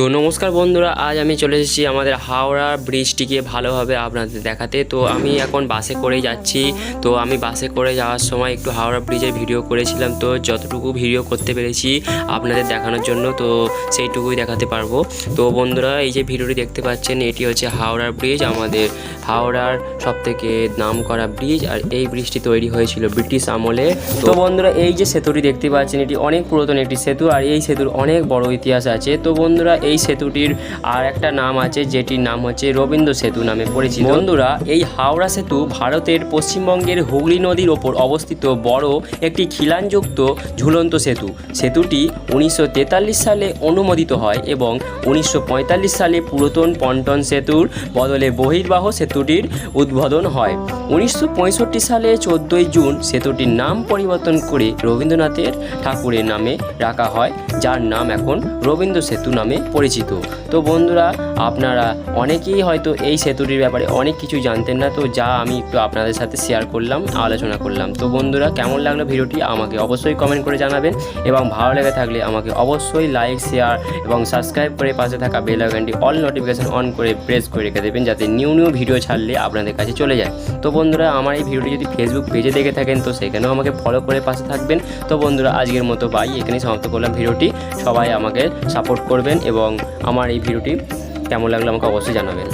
তো নমস্কার বন্ধুরা, আজ আমি চলে এসেছি আমাদের হাওড়া ব্রিজটিকে ভালোভাবে আপনাদের দেখাতে। তো আমি এখন বাসে করে যাচ্ছি। তো আমি বাসে করে যাওয়ার সময় একটু হাওড়া ব্রিজের ভিডিও করেছিলাম। তো যতটুকু ভিডিও করতে পেরেছি আপনাদের দেখানোর জন্য, তো সেইটুকুই দেখাতে পারব। তো বন্ধুরা, এই যে ভিডিওটি দেখতে পাচ্ছেন, এটি হচ্ছে হাওড়ার ব্রিজ, আমাদের হাওড়ার সব থেকে নাম করা ব্রিজ, আর এই ব্রিজটি তৈরি হয়েছিল ব্রিটিশ আমলে। তো বন্ধুরা, এই যে সেতুটি দেখতে পাচ্ছেন, এটি অনেক পুরাতন একটি সেতু, আর এই সেতুর অনেক বড় ইতিহাস আছে। তো বন্ধুরা এই সেতুটির আর একটা নাম আছে, যেটির নাম হচ্ছে রবীন্দ্র সেতু নামে পরিচিত। বন্ধুরা, এই হাওড়া সেতু ভারতের পশ্চিমবঙ্গের হুগলি নদীর ওপর অবস্থিত বড় একটি খিলানযুক্ত ঝুলন্ত সেতু। সেতুটি উনিশশো তেতাল্লিশ সালে অনুমোদিত হয় এবং উনিশশো পঁয়তাল্লিশ সালে পুরাতন পন্টন সেতুর বদলে বহির্বাহ সেতুটির উদ্বোধন হয়। উনিশশো পঁয়ষট্টি সালে চোদ্দোই জুন সেতুটির নাম পরিবর্তন করে রবীন্দ্রনাথের ঠাকুরের নামে রাখা হয়, যার নাম এখন রবীন্দ্র সেতু নামে পরিচিত। তো বন্ধুরা, আপনারা অনেকেই হয়তো এই সেতুটির ব্যাপারে অনেক কিছু জানতেন না, তো যা আমি একটু আপনাদের সাথে শেয়ার করলাম, আলোচনা করলাম। তো বন্ধুরা, কেমন লাগল ভিডিওটি আমাকে অবশ্যই কমেন্ট করে জানাবেন এবং ভালো লেগে থাকলে আমাকে অবশ্যই লাইক শেয়ার এবং সাবস্ক্রাইব করে পাশে থাকা বেল আইকনটি অল নোটিফিকেশন অন করে প্রেস করে রেখে দেবেন, যাতে নিউ নিউ ভিডিও ছাড়লে আপনাদের কাছে চলে যায়। তো বন্ধুরা, আমার এই ভিডিওটি যদি ফেসবুক পেজে দেখে থাকেন, তো সেখানেও আমাকে ফলো করে পাশে থাকবেন। তো বন্ধুরা, আজকের মতো বাই এখানেই সমাপ্ত করলাম ভিডিওটি। সবাই আমাকে সাপোর্ট করবেন এবং আমার এই ভিডিওটি কেমন লাগল আমাকে অবশ্যই জানাবেন।